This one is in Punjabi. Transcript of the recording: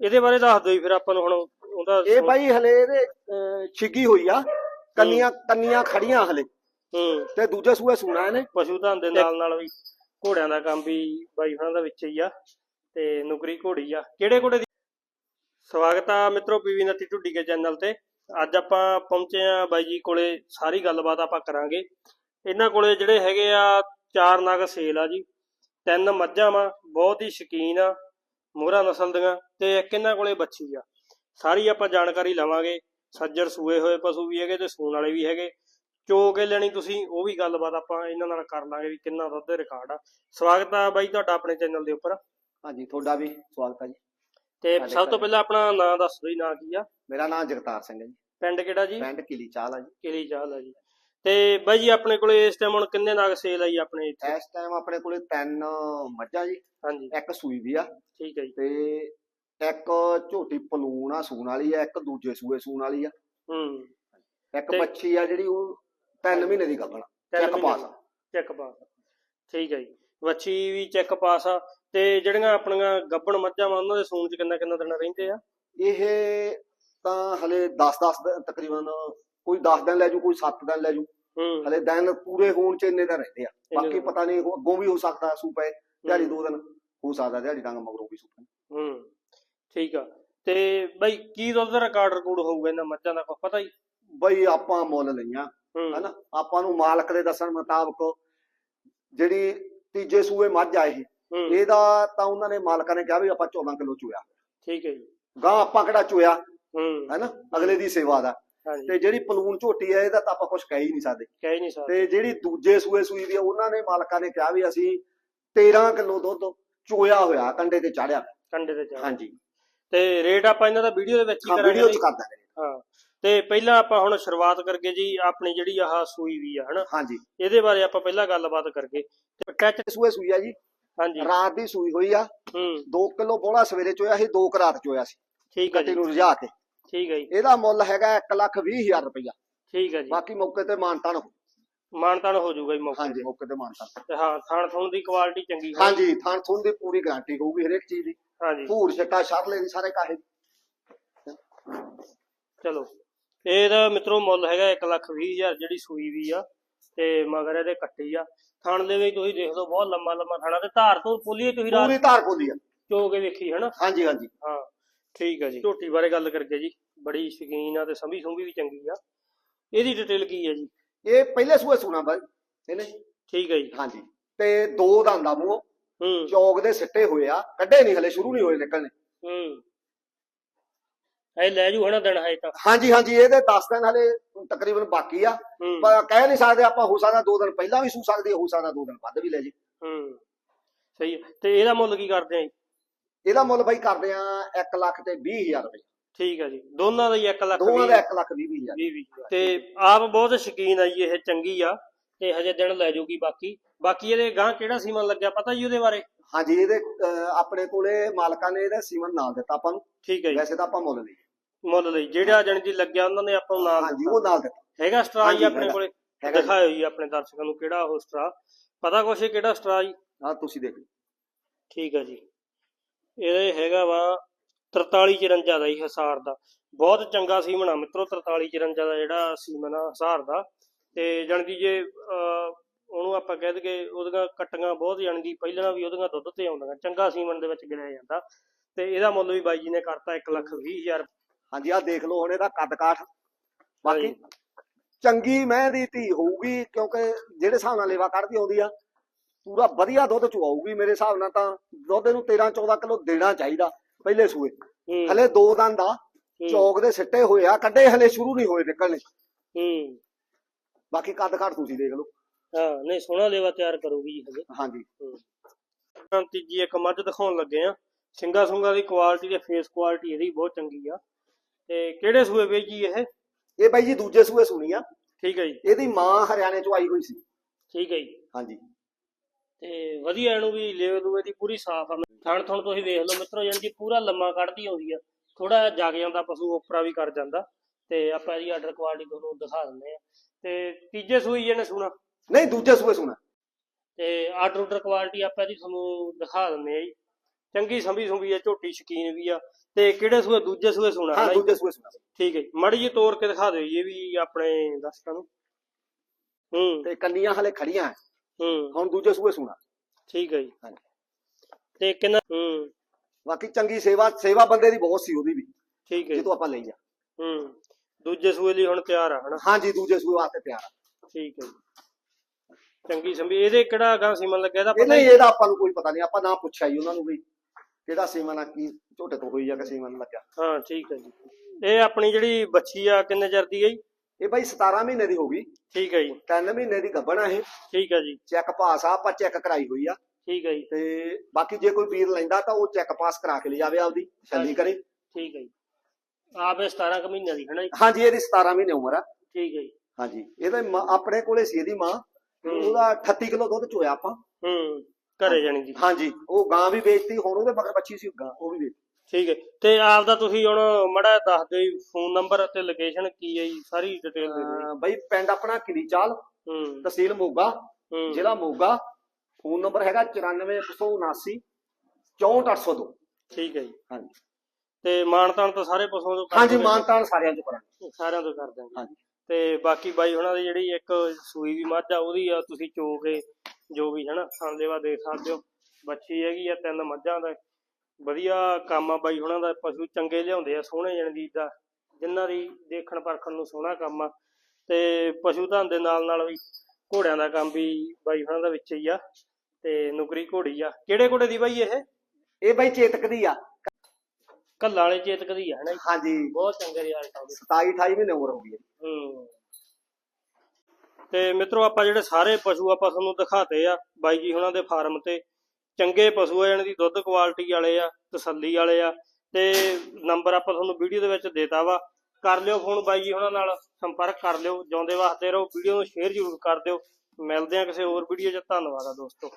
ਇਹਦੇ ਬਾਰੇ ਦੱਸ ਦਿਓ ਜੀ ਫਿਰ ਆਪਾਂ ਨੂੰ ਹੁਣ ਉਹਦਾ ਇਹ ਬਾਈ ਹਲੇ ਇਹਦੇ ਅਹ, ਛਿੱਗੀ ਹੋਈ ਆ। ਕੰਨੀਆਂ ਕੰਨੀਆਂ ਖੜੀਆਂ ਹਲੇ। ਹੂੰ। ਤੇ ਦੂਜੇ ਸੂਏ ਸੂਣਾ ਇਹਨੇ। ਪਸ਼ੂ ਧਨ ਦੇ ਨਾਲ ਨਾਲ ਵੀ ਘੋੜਿਆਂ ਦਾ ਕੰਮ ਵੀ ਬਾਈ ਹੁਣਾਂ ਦਾ ਵਿੱਚ ਹੀ ਆ। ਤੇ ਨੁਕਰੀ ਘੋੜੀ ਆ। ਕਿਹੜੇ ਘੋੜੇ ਦੀ? ਸਵਾਗਤ ਆ ਮਿੱਤਰੋ ਪੀਵੀ ਨੱਤੀ ਢੁੱਡੀ ਕੇ ਚੈਨਲ ਤੇ। ਅੱਜ ਆਪਾਂ ਪਹੁੰਚੇ ਆ ਬਾਈ ਜੀ ਕੋਲੇ ਸਾਰੀ ਗੱਲਬਾਤ ਆਪਾਂ ਕਰਾਂਗੇ। ਇਹਨਾਂ ਕੋਲੇ ਜਿਹੜੇ ਹੈਗੇ ਆ ਚਾਰ ਨਗ ਸੇਲ ਆ ਜੀ। ਤਿੰਨ ਮੱਝਾਂ ਵਾ ਬਹੁਤ ਹੀ ਸ਼ਕੀਨ ਆ। ਮੋਹਰਾ ਨਸਲ ਦੀਆਂ ਤੇ ਇਹਨਾਂ ਕੋਲੇ ਬੱਚੀ ਆ? ਸਾਰੀ ਆਪਾਂ ਜਾਣਕਾਰੀ ਲਵਾਂਗੇ। ਸੱਜਰ ਸੂਏ ਹੋਏ ਪਸ਼ੂ ਵੀ ਹੈਗੇ ਤੇ ਸੂਣ ਵਾਲੇ ਵੀ ਹੈਗੇ। ਚੋ ਕੇ ਲੈਣੀ ਤੁਸੀਂ ਉਹ ਵੀ ਗੱਲਬਾਤ ਆਪਾਂ ਇਹਨਾਂ ਨਾਲ ਕਰ ਲਾਂਗੇ ਵੀ ਕਿੰਨਾ ਦੁੱਧ ਰਿਕਾਰਡ ਆ। ਸਵਾਗਤ ਆ ਬਾਈ ਤੁਹਾਡਾ ਆਪਣੇ ਚੈਨਲ ਦੇ ਉੱਪਰ। ਹਾਂਜੀ ਤੁਹਾਡਾ ਵੀ ਸਵਾਗਤ ਹੈ ਜੀ। ਤੇ ਸਭ ਤੋਂ। ਪਹਿਲਾਂ ਆਪਣਾ ਨਾਂ ਦੱਸ ਦਿਓ ਜੀ ਨਾਂ ਕੀ ਆ? ਮੇਰਾ ਨਾਮ ਜਗਤਾਰ ਸਿੰਘ ਹੈ ਜੀ। ਪਿੰਡ ਕਿਹੜਾ ਜੀ? ਪਿੰਡ ਕਿਲੀ ਚਾਲ ਆ ਜੀ। ਕਿਲੀ ਚਾਲ ਆ ਜੀ। ਤੇ ਬਾਈ ਜੀ ਆਪਣੇ ਕੋਲੇ ਇਸ ਟਾਈਮ ਹੁਣ ਕਿੰਨੇ ਨਗ ਸੇਲ ਆ ਜੀ ਆਪਣੇ ਇੱਥੇ? ਇਸ ਟਾਈਮ ਆਪਣੇ ਕੋਲੇ ਤਿੰਨ ਮੱਝਾਂ ਜੀ ਹਾਂਜੀ। ਇੱਕ ਸੂਈ ਵੀ ਆ। ਠੀਕ ਹੈ ਜੀ। ਤੇ ਇੱਕ ਝੋਟੀ ਪਲੂਣ ਆ ਸੂਣ ਵਾਲੀ ਆ ਇੱਕ ਦੂਜੇ ਸੂਏ ਸੂਣ ਵਾਲੀ ਆ। ਹੂੰ। ਇੱਕ ਬੱਚੀ ਆ ਜਿਹੜੀ ਉਹ 3 ਮਹੀਨੇ ਦੀ ਗੱਭਣ ਤਿੰਨ ਚੈੱਕ ਪਾਸ ਚੈੱਕ ਪਾਸ ਠੀਕ ਹੈ ਜੀ। ਵੱਛੀ ਵੀ ਚੈੱਕ ਪਾਸ ਆ। ਤੇ ਜਿਹੜੀਆਂ ਆਪਣੀਆਂ ਗੱਬਣ ਮੱਝਾਂ ਵਾ ਉਹਨਾਂ ਦੇ ਸੂਣ ਚ ਕਿੰਨਾ ਕਿੰਨਾ ਦਿਨ ਰਹਿੰਦੇ ਆ? ਇਹ ਤਾਂ ਹਲੇ 10-10 ਦਿਨ ਤਕਰੀਬਨ ਕੋਈ 10 ਦਿਨ ਲੈ ਜੂ ਕੋਈ 7 ਦਿਨ ਲੈ ਜੂ। ਹਲੇ ਦਿਨ ਪੂਰੇ ਹੋਣ ਚ ਇੰਨੇ ਦਿਨ ਰਹਿੰਦੇ ਆ। ਬਾਕੀ। ਪਤਾ ਨਹੀਂ ਉਹ ਅੱਗੋਂ ਵੀ ਹੋ ਸਕਦਾ ਸੂ ਪਏ ਦਿਹਾੜੀ ਦੋ ਦਿਨ ਹੋ ਸਕਦਾ ਦਿਹਾੜੀ ਡੰਗ ਮਗਰੋਂ ਵੀ ਸੂ ਪਏ ਹੂੰ ਠੀਕ ਆ। ਤੇ ਬਾਈ ਕੀ ਦੁੱਧ ਦਾ ਰਿਕਾਰਡ ਰਿਕੂਡ ਹੋਊਗਾ ਇਹਨਾਂ ਮੱਝਾਂ ਦਾ ਕੋਈ ਪਤਾ ਹੀ? ਬਈ ਆਪਾਂ ਮੁੱਲ ਲਈਆਂ ਹਨਾ? ਆਪਾਂ ਨੂੰ ਮਾਲਕ ਦੇ ਦੱਸਣ ਮੁਤਾਬਕ ਜਿਹੜੀ ਤੀਜੇ ਸੂਏ ਮੱਝ ਆ ਇਹ ਹੂੰ। ਇਹਦਾ ਤਾਂ ਉਹਨਾਂ ਨੇ ਮਾਲਕਾਂ ਨੇ ਕਿਹਾ ਵੀ ਆਪਾਂ 14 ਕਿਲੋ ਚੋਇਆ ਠੀਕ ਹੈ ਜੀ। ਗਾਂ ਆਪਾਂ ਕਿਹੜਾ ਚੋਇਆ ਹੈਨਾ? ਅਗਲੇ ਦੀ ਸੇਵਾ ਦਾ। ਤੇ ਜਿਹੜੀ ਪਲੂਨ ਝੋਟੀ ਹੈ ਇਹਦਾ ਤਾਂ ਆਪਾਂ ਕੁਝ ਕਹਿ ਹੀ ਨਹੀਂ ਸਕਦੇ। ਕਹਿ ਨਹੀਂ ਸਕਦਾ। ਤੇ ਜਿਹੜੀ ਦੂਜੇ ਸੂਏ ਸੂਈ ਦੀ ਉਹਨਾਂ ਨੇ ਮਾਲਕਾਂ ਨੇ ਕਿਹਾ ਵੀ ਅਸੀਂ 13 ਕਿਲੋ ਦੁੱਧ ਚੋਇਆ ਹੋਇਆ ਕੰਡੇ ਤੇ ਚਾੜਿਆ। ਕੰਡੇ ਤੇ ਚੜ੍ਹ ਹਾਂਜੀ। ਤੇ ਰੇਟ ਆਪਾਂ ਇਹਨਾਂ ਦਾ ਵੀਡੀਓ ਦੇ ਵਿੱਚ ਹੀ ਕਰਾਂਗੇ ਵੀਡੀਓ ਚ। ਕਰ ਦਾਂਗੇ। ਹਾਂ। ਤੇ ਪਹਿਲਾਂ ਆਪਾਂ ਹੁਣ ਸ਼ੁਰੂਆਤ ਕਰਕੇ ਜੀ ਆਪਣੀ ਜਿਹੜੀ ਆਹ ਸੂਈ ਵੀ ਆ ਹਨਾ? ਹਾਂਜੀ। ਇਹਦੇ ਬਾਰੇ ਆਪਾਂ ਪਹਿਲਾਂ ਗੱਲਬਾਤ ਕਰਕੇ ਤੇ ਟੱਚ ਸੂਏ ਸੂਈ ਆ ਜੀ। ਹਾਂਜੀ। ਰਾਤ ਦੀ ਸੂਈ ਹੋਈ ਆ। ਹੂੰ। 2 ਕਿਲੋ ਬੋਲਾ ਸਵੇਰੇ ਚੋਇਆ ਸੀ 2 ਕਰਾਤ ਚੋਇਆ ਸੀ। ਠੀਕ ਹੈ ਜੀ। ਨੂੰ ਰਜਾ ਕੇ। ਠੀਕ ਹੈ ਜੀ। ਇਹਦਾ ਮੁੱਲ ਹੈਗਾ 1 ਲੱਖ 20 ਹਜ਼ਾਰ ਰੁਪਇਆ ਠੀਕ ਹੈ ਜੀ। ਬਾਕੀ ਮੌਕੇ ਤੇ ਮਾਨਤਾਨ ਮਾਨਤਾਨ ਹੋ ਜਾਊਗਾ ਜੀ ਮੌਕੇ ਹਾਂਜੀ ਤੇ ਮੌਕੇ ਤੇ ਮਾਨਤਾਨ। ਤੇ ਹਾਂ ਥਾਣ ਥੁਣ ਦੀ ਕੁਆਲਿਟੀ ਚੰਗੀ ਹੈ ਹਾਂਜੀ ਥਾਣ ਥੁਣ ਦੀ ਪੂਰੀ ਗਾਰੰਟੀ ਹੋਊਗੀ ਹਰੇਕ ਚੀਜ਼ ਦੀ। ਹਾਂਜੀ। ਭੂਰ ਛੱਟਾ ਸ਼ਰਲੇ ਦੀ ਸਾਰੇ ਕਾਹੇ ਚਲੋ ਇਹਦਾ ਮਿੱਤਰੋ ਮੁੱਲ ਹੈਗਾ 1 ਲੱਖ 20 ਹਜ਼ਾਰ ਜਿਹੜੀ ਸੂਈ ਵੀ ਆ ਤੇ ਮਗਰ ਇਹਦੇ ਕੱਟੀ ਆ। ਥਣ ਦੇ ਵੀ ਤੁਸੀਂ ਦੇਖ ਲਓ ਬਹੁਤ ਲੰਮਾ ਲੰਮਾ ਥਾਣਾ ਤੇ ਧਾਰ ਤੋਂ ਪੋਲੀਏ ਤੁਸੀਂ ਰਾਤ ਪੂਰੀ ਧਾਰ ਪੋਲੀ ਆ। ਚੋ ਕੇ ਵੇਖੀ ਹਨਾ? ਹਾਂਜੀ ਹਾਂਜੀ। ਹਾਂ। ਠੀਕ ਆ ਜੀ। ਝੋਟੀ ਬਾਰੇ ਗੱਲ ਕਰਕੇ ਜੀ ਬੜੀ ਸ਼ਕੀਨ ਆ ਤੇ ਸੰਭੀ ਸੁੰਭੀ ਵੀ ਚੰਗੀ ਆ। ਇਹਦੀ ਡਿਟੇਲ ਕੀ ਹੈ ਜੀ? ਇਹ ਪਹਿਲੇ ਸੂਏ ਸੁਣਾ ਬਾਈ ਇਹਨੇ। ਠੀਕ ਹੈ ਜੀ। ਹਾਂਜੀ। ਤੇ ਦੋ ਦੰਦਾਂ ਮੂੰਹ। ਹੂੰ। ਚੌਕ ਦੇ ਸਿੱਟੇ ਹੋਏ ਆ ਕੱਢੇ ਨਹੀਂ ਹਲੇ ਸ਼ੁਰੂ ਨਹੀਂ ਹੋਏ ਨਿਕਲਣੇ। ਹੂੰ। ਇਹ ਲੈ ਜੂ ਹਨਾ ਦਿਨ ਹੈ ਤਾਂ। ਹਾਂਜੀ ਹਾਂਜੀ ਇਹਦੇ 10 ਦਿਨ ਹਲੇ ਤਕਰੀਬਨ ਬਾਕੀ ਆ। ਪਰ ਕਹਿ ਨਹੀਂ ਸਕਦੇ ਆਪਾਂ ਹੋ ਸਕਦਾ ਦੋ ਦਿਨ ਪਹਿਲਾਂ ਵੀ ਸੂ ਸਕਦੀ ਹੈ, ਸਕਦਾ ਦੋ ਦਿਨ ਵੱਧ ਵੀ ਲੈ ਜੇ। ਹੂੰ। ਸਹੀ ਤੇ ਇਹਦਾ ਮੁੱਲ ਕੀ ਕਰਦੇ ਆ ਜੀ? ਇਹਦਾ ਮੁੱਲ ਬਾਈ ਕਰਦੇ ਆ 1 ਲੱਖ ਤੇ 20 ਹਜ਼ਾਰ ਰੁਪਏ। ਠੀਕ ਹੈ ਜੀ। ਦੋਨਾਂ ਦਾ ਹੀ 1 ਲੱਖ ਦੋਵਾਂ ਦਾ 1 ਲੱਖ 20 ਹਜ਼ਾਰ। ਵੀਹ ਵੀਹ ਹਜ਼ਾਰ। ਤੇ ਆਪ ਬਹੁਤ ਸ਼ਕੀਨ ਆ ਜੀ ਇਹ ਚੰਗੀ ਆ। ਤੇ ਹਜੇ ਦਿਨ ਲੈ ਜੂਗੀ ਬਾਕੀ। ਬਾਕੀ ਇਹਦੇ ਗਾਂ ਕਿਹੜਾ ਸੀਮਨ ਲੱਗਿਆ ਪਤਾ ਜੀ ਉਹਦੇ ਬਾਰੇ? ਹਾਂਜੀ ਇਹਦੇ ਆਪਣੇ ਕੋਲੇ ਮਾਲਕਾਂ ਨੇ ਇਹਦਾ ਸੀਮਨ ਨਾਲ ਦਿੱਤਾ ਆਪਾਂ ਨੂੰ। ਠੀਕ ਹੈ ਜੀ। ਵੈਸੇ ਤਾਂ ਆਪਾਂ ਮੁੱਲ ਲਈ। ਮੁੱਲ ਲਈ। ਜਿਹੜਾ ਜਣ ਜੀ ਲੱਗਿਆ ਉਹਨਾਂ ਨੇ ਆਪਾਂ ਨੂੰ ਨਾਮ ਹਾਂਜੀ ਉਹ ਨਾਲ ਦਿੱਤਾ। ਹੈਗਾ ਸਟਰਾ ਜੀ ਆਪਣੇ। ਕੋਲੇ। ਦਿਖਾਇਓ ਜੀ ਆਪਣੇ ਦਰਸ਼ਕਾਂ ਨੂੰ ਕਿਹੜਾ ਉਹ ਸਟਰਾ। ਪਤਾ ਕੁਛ ਕਿਹੜਾ ਸਟਰਾ ਜੀ? ਹਾਂ ਤੁਸੀਂ ਦੇਖ ਲਓ। ਠੀਕ ਹੈ ਜੀ। ਇਹ ਹੈਗਾ ਵਾ 43 54 ਦਾ ਹੀ ਹਸਾਰ ਦਾ। ਬਹੁਤ ਚੰਗਾ ਸੀਮਨ ਆ ਮਿੱਤਰੋ 43 54 ਦਾ ਜਿਹੜਾ ਸੀਮਨ ਆ ਹਸਾਰ ਦਾ। ਤੇ ਜਾਣੀ ਦੀ ਜੇ ਉਹਨੂੰ ਆਪਾਂ ਕਹਿ ਦਈਏ ਉਹਦੀਆਂ ਕਟੀਆਂ ਬਹੁਤ ਜਾਣੀ ਦੀ ਪਹਿਲਾਂ ਵੀ ਉਹਦੀਆਂ ਦੁੱਧ ਤੇ ਆਉਂਦੀਆਂ। ਚੰਗਾ ਸੀਮਨ ਦੇ ਵਿੱਚ ਗਿਣਿਆ ਜਾਂਦਾ। ਤੇ ਇਹਦਾ ਮੁੱਲ ਵੀ ਬਾਈ ਜੀ ਨੇ ਕਰਤਾ 1 ਲੱਖ 20 ਹਜ਼ਾਰ। ਹਾਂਜੀ ਆਹ ਦੇਖ ਲਓ ਹੁਣ ਇਹਦਾ ਕੱਦ ਕਾਠ ਬਾਕੀ। ਚੰਗੀ ਮੈਂ ਦੀ ਧੀ ਹੋਊਗੀ ਕਿਉਂਕਿ ਜਿਹੜੇ ਹਿਸਾਬ ਨਾਲ ਲੇਵਾ ਕੱਢਦੀ ਆਉਂਦੀ ਆ ਪੂਰਾ ਵਧੀਆ ਦੁੱਧ ਚੁਆਊਗੀ ਮੇਰੇ ਹਿਸਾਬ ਨਾਲ ਤਾਂ। ਦੁੱਧ ਨੂੰ 13 14 ਕਿਲੋ ਦੇਣਾ ਚਾਹੀਦਾ ਪਹਿਲੇ ਸੂਏ। ਹੂੰ। ਹਲੇ ਦੋ ਦੰਦ ਆ। ਚੌਕ ਦੇ ਸਿੱਟੇ ਹੋਏ ਆ। ਕੱਢੇ ਹਲੇ ਸ਼ੁਰੂ ਨਹੀਂ ਹੋਏ ਨਿਕਲਣੇ। ਹੂੰ। ਬਾਕੀ ਕੱਦ ਕਾਠ ਤੁਸੀਂ ਦੇਖ ਲਓ। ਹਾਂ ਨਹੀਂ ਸੋਹਣਾ ਲੇਵਾ ਤਿਆਰ ਕਰੂਗੀ ਜੀ ਹਜੇ। ਹਾਂਜੀ। ਤਾਂ ਤੀਜੀ ਇੱਕ ਮੱਝ ਦਿਖਾਉਣ ਲੱਗੇ ਆ। ਸਿੰਗਾ ਸੁੰਗਾ ਦੀ ਕੁਆਲਿਟੀ ਤੇ ਫੇਸ ਕੁਆਲਿਟੀ ਇਹਦੀ ਬਹੁਤ ਚੰਗੀ ਆ। ਤੇ ਕਿਹੜੇ ਸੂਏ ਵੇ ਜੀ ਇਹ? ਇਹ ਬਾਈ ਜੀ ਦੂਜੇ ਸੂਏ ਸੁਣੀ ਆ। ਠੀਕ ਹੈ ਜੀ। ਇਹਦੀ ਮਾਂ ਹਰਿਆਣੇ ਚੋਂ ਆਈ ਹੋਈ ਸੀ। ਠੀਕ ਹੈ ਜੀ। ਹਾਂਜੀ। ਤੇ ਵਧੀਆ ਇਹਨੂੰ ਵੀ ਲੇਵੇ ਲੂਵੇ ਦੀ ਪੂਰੀ ਸਾਫ਼ ਆ। ਥਣ ਥਣ ਤੁਸੀਂ ਵੇਖ ਲਓ ਮਿੱਤਰੋ ਜਾਨੀ ਕਿ ਪੂਰਾ ਲੰਮਾ ਕੱਢਦੀ ਆਉਂਦੀ ਆ। ਥੋੜਾ ਜਾਗ ਜਾਂਦਾ ਪਸ਼ੂ ਉਪਰਾ ਵੀ ਕਰ ਜਾਂਦਾ। ਤੇ ਆਪਾਂ ਇਹਦੀ ਆਰਡਰ ਕੁਆਲਿਟੀ ਤੁਹਾਨੂੰ ਦਿਖਾ ਦਿੰਦੇ ਆ। ਤੇ ਤੀਜੇ ਸੂਈ ਇਹਨੇ ਸੁਣਾ? ਨਹੀਂ ਦੂਜੇ ਸੂਏ ਸੁਣਾ। ਤੇ ਆਰਡਰ ਆਰਡਰ ਕੁਆਲਿਟੀ ਆਪਾਂ ਇਹਦੀ ਤੁਹਾਨੂੰ ਦਿਖਾ ਦਿੰਦੇ ਆ ਜੀ। ਚੰਗੀ ਸੰਭੀ ਸੁੰਭੀ ਆ ਝੋਟੀ ਸ਼ਕੀਨ ਵੀ ਆ। ਤੇ ਕਿਹੜੇ ਸੂਏ ਦੂਜੇ ਸੂਏ ਸੁਣਾ ਹਾਂ? ਦੂਜੇ ਸੂਏ ਸੁਣਾ। ਠੀਕ ਹੈ। ਮਾੜੀ ਜੀ ਤੋੜ ਕੇ ਦਿਖਾ ਦਿਓ ਜੀ ਇਹ ਵੀ ਆਪਣੇ ਦਰਸ਼ਕਾਂ ਨੂੰ। ਹੂੰ। ਤੇ ਕੰਨੀਆਂ ਹਲੇ ਖੜੀਆਂ ਹੈ। ਹੁਣ ਦੂਜੇ ਸੂਏ ਸੁਣਾ। ਠੀਕ ਹੈ ਜੀ। ਹਾਂਜੀ। ਤੇ ਕਿੰਨਾ ਹੂੰ। ਬਾਕੀ ਚੰਗੀ ਸੇਵਾ ਸੇਵਾ ਬੰਦੇ ਦੀ ਬਹੁਤ ਸੀ ਉਹਦੀ ਵੀ। ਠੀਕ ਹੈ ਜੀ। ਜਦੋਂ ਆਪਾਂ ਲਈ ਆ। ਹੂੰ। ਦੂਜੇ ਸੂਏ ਲਈ ਹੁਣ ਤਿਆਰ ਆ ਹਨਾ? ਹਾਂਜੀ ਦੂਜੇ ਸੂਏ ਵਾਸਤੇ ਤਿਆਰ ਆ। ਠੀਕ ਹੈ ਜੀ। ਚੰਗੀ ਸੰਭੀ। ਇਹਦੇ ਕਿਹੜਾ ਗਾਂ ਸੀਮਨ ਲੱਗਿਆ ਇਹਦਾ ਇਹ ਪਤਾ ਨਹੀਂ ਇਹਦਾ ਆਪਾਂ ਨੂੰ ਕੋਈ ਪਤਾ ਨਹੀਂ। ਆਪਾਂ ਨਾ ਪੁੱਛਿਆ ਜੀ ਉਹਨਾਂ ਨੂੰ ਵੀ ਕਿਹੜਾ ਸੀਮਨ ਆ ਕੀ ਝੋਟੇ ਤੋਂ ਹੋਈ ਆ ਕਿ ਸੀਮਨ ਲੱਗਿਆ ਹਾਂ ਠੀਕ ਹੈ ਜੀ। ਇਹ ਆਪਣੀ ਜਿਹੜੀ ਬੱਚੀ ਆ ਕਿੰਨੇ ਚਿਰ ਦੀ ਹੈ ਜੀ? ਇਹ ਬਾਈ 17 ਮਹੀਨੇ ਦੀ ਹੋ ਗਈ। ਠੀਕ ਹੈ ਜੀ। 3 ਮਹੀਨੇ ਦੀ ਗੱਭਣ ਆ ਇਹ। ਠੀਕ ਹੈ ਜੀ। ਚੈੱਕ ਪਾਸ ਆ ਆਪਾਂ ਚੈੱਕ ਕਰਾਈ ਹੋਈ ਆ। ਠੀਕ ਹੈ ਜੀ। ਤੇ ਬਾਕੀ ਜੇ ਕੋਈ ਵੀਰ ਲੈਂਦਾ ਤਾਂ ਉਹ ਚੈੱਕ ਪਾਸ ਕਰਾ ਕੇ ਲਿਜਾਵੇ ਆਪਦੀ ਛੱਲੀ ਕਰੇ। ਠੀਕ ਹੈ ਜੀ। ਆਪੇ 17 ਕੁ ਮਹੀਨਿਆਂ ਦੀ ਹੈ ਨਾ ਜੀ? ਹਾਂਜੀ ਇਹਦੀ 17 ਮਹੀਨੇ ਉਮਰ ਆ। ਠੀਕ ਹੈ ਜੀ। ਹਾਂਜੀ ਇਹਦੇ ਆਪਣੇ ਕੋਲੇ ਸੀ ਇਹਦੀ ਮਾਂ। ਉਹਦਾ 38 ਕਿਲੋ ਦੁੱਧ ਚੋਇਆ ਆਪਾਂ। ਹੂੰ ਘਰੇ ਜਾਣੀ ਜੀ। ਹਾਂਜੀ ਉਹ ਗਾਂ ਵੀ ਵੇਚਤੀ ਹੁਣ ਉਹਦੇ ਮਗਰ ਬੱਚੀ ਸੀ ਗਾਂ ਉਹ ਵੀ ਵੇਚ ਠੀਕ ਹੈ। ਤੇ ਆਪ ਦਾ ਤੁਸੀਂ ਹੁਣ ਮੜਾ ਦੱਸ ਦਿਓ ਜੀ ਫੋਨ ਨੰਬਰ ਅਤੇ ਲੋਕੇਸ਼ਨ ਕੀ ਹੈ ਜੀ ਸਾਰੀ ਡਿਟੇਲ ਦੇ ਦਿਓ। ਅਹ ਬਈ ਪਿੰਡ ਆਪਣਾ ਕਿਲੀ ਚਾਲ ਹੂੰ। ਤਹਿਸੀਲ ਮੋਗਾ ਹੂੰ। ਜ਼ਿਲ੍ਹਾ ਮੋਗਾ। ਫੋਨ ਨੰਬਰ ਹੈਗਾ 94179 64802 ਠੀਕ ਹੈ ਜੀ। ਹਾਂਜੀ। ਤੇ ਮਾਨਤਾਨ ਤਾਂ ਸਾਰੇ ਪਸ਼ੂਆਂ ਤੋਂ ਕਰ ਹਾਂਜੀ? ਮਾਨਤਾਨ ਸਾਰਿਆਂ ਚ ਕਰਾਂਗੇ। ਸਾਰਿਆਂ ਤੋਂ ਕਰ ਦਾਂਗੇ ਹਾਂਜੀ। ਤੇ ਬਾਕੀ ਬਾਈ ਹੁਣਾਂ ਦੀ ਜਿਹੜੀ ਇੱਕ ਸੂਈ ਵੀ ਮੱਝ ਆ ਉਹਦੀ ਆ ਤੁਸੀਂ ਚੋ ਕੇ ਜੋ ਵੀ ਹਨਾ ਸੰਦੇਵਾ ਦੇ ਸਕਦੇ ਹੋ। ਬੱਚੀ ਹੈਗੀ ਆ ਤਿੰਨ ਮੱਝਾਂ ਦਾ। ਵਧੀਆ ਕੰਮ ਆ ਬਾਈ ਹੁਣਾਂ ਦਾ ਪਸ਼ੂ ਚੰਗੇ ਲਿਆਉਂਦੇ ਆ ਸੋਹਣੇ ਜਣਦੀਦ ਦਾ ਜਿਨ੍ਹਾਂ ਦੀ ਦੇਖਣ ਪਰਖਣ ਨੂੰ ਸੋਹਣਾ ਕੰਮ ਆ। ਤੇ ਪਸ਼ੂ ਧਨ ਦੇ ਨਾਲ ਨਾਲ ਵੀ ਘੋੜਿਆਂ ਦਾ ਕੰਮ ਵੀ ਬਾਈ ਹੁਣਾਂ ਦਾ ਵਿੱਚ ਹੀ ਆ ਤੇ ਨੁਕਰੀ ਘੋੜੀ ਆ। ਕਿਹੜੇ ਘੋੜੇ ਦੀ ਬਾਈ ਇਹ? ਇਹ ਬਈ ਚੇਤਕ ਦੀ ਆ। ਕੱਲਾ ਵਾਲੇ ਚੇਤਕ ਦੀ ਆ ਹਨਾ ਜੀ? ਹਾਂਜੀ। ਬਹੁਤ ਚੰਗੇ ਰਿਆਜ਼ ਕਰਦੇ 27 28 ਮਹੀਨੇ ਉਮਰ ਹੋ ਗਈ ਹੈ ਹੂੰ। ਤੇ ਮਿੱਤਰੋ ਆਪਾਂ ਜਿਹੜੇ ਸਾਰੇ ਪਸ਼ੂ ਆਪਾਂ ਤੁਹਾਨੂੰ ਦਿਖਾਤੇ ਆ ਬਾਈ ਜੀ ਹੁਣਾਂ ਦੇ ਫਾਰਮ ਤੇ ਚੰਗੇ ਪਸ਼ੂ ਆ ਇਹਨਾਂ ਦੀ ਦੁੱਧ ਕੁਆਲਿਟੀ ਵਾਲੇ ਆ, ਤਸੱਲੀ ਵਾਲੇ ਆ, ਤੇ ਨੰਬਰ ਆਪਾਂ ਤੁਹਾਨੂੰ ਵੀਡੀਓ ਦੇ ਵਿੱਚ ਦੇਤਾ ਵਾ। ਕਰ ਲਿਓ ਫੋਨ ਬਾਈ ਜੀ ਉਹਨਾਂ ਨਾਲ, ਸੰਪਰਕ ਕਰ ਲਿਓ, ਜਿਉਂਦੇ ਵਾਸਤੇ ਰਹੋ ਵੀਡੀਓ ਨੂੰ ਸ਼ੇਅਰ ਜ਼ਰੂਰ ਕਰ ਦਿਓ। ਮਿਲਦੇ ਆ ਕਿਸੇ ਹੋਰ ਵੀਡੀਓ 'ਚ, ਧੰਨਵਾਦ ਆ ਦੋਸਤੋ।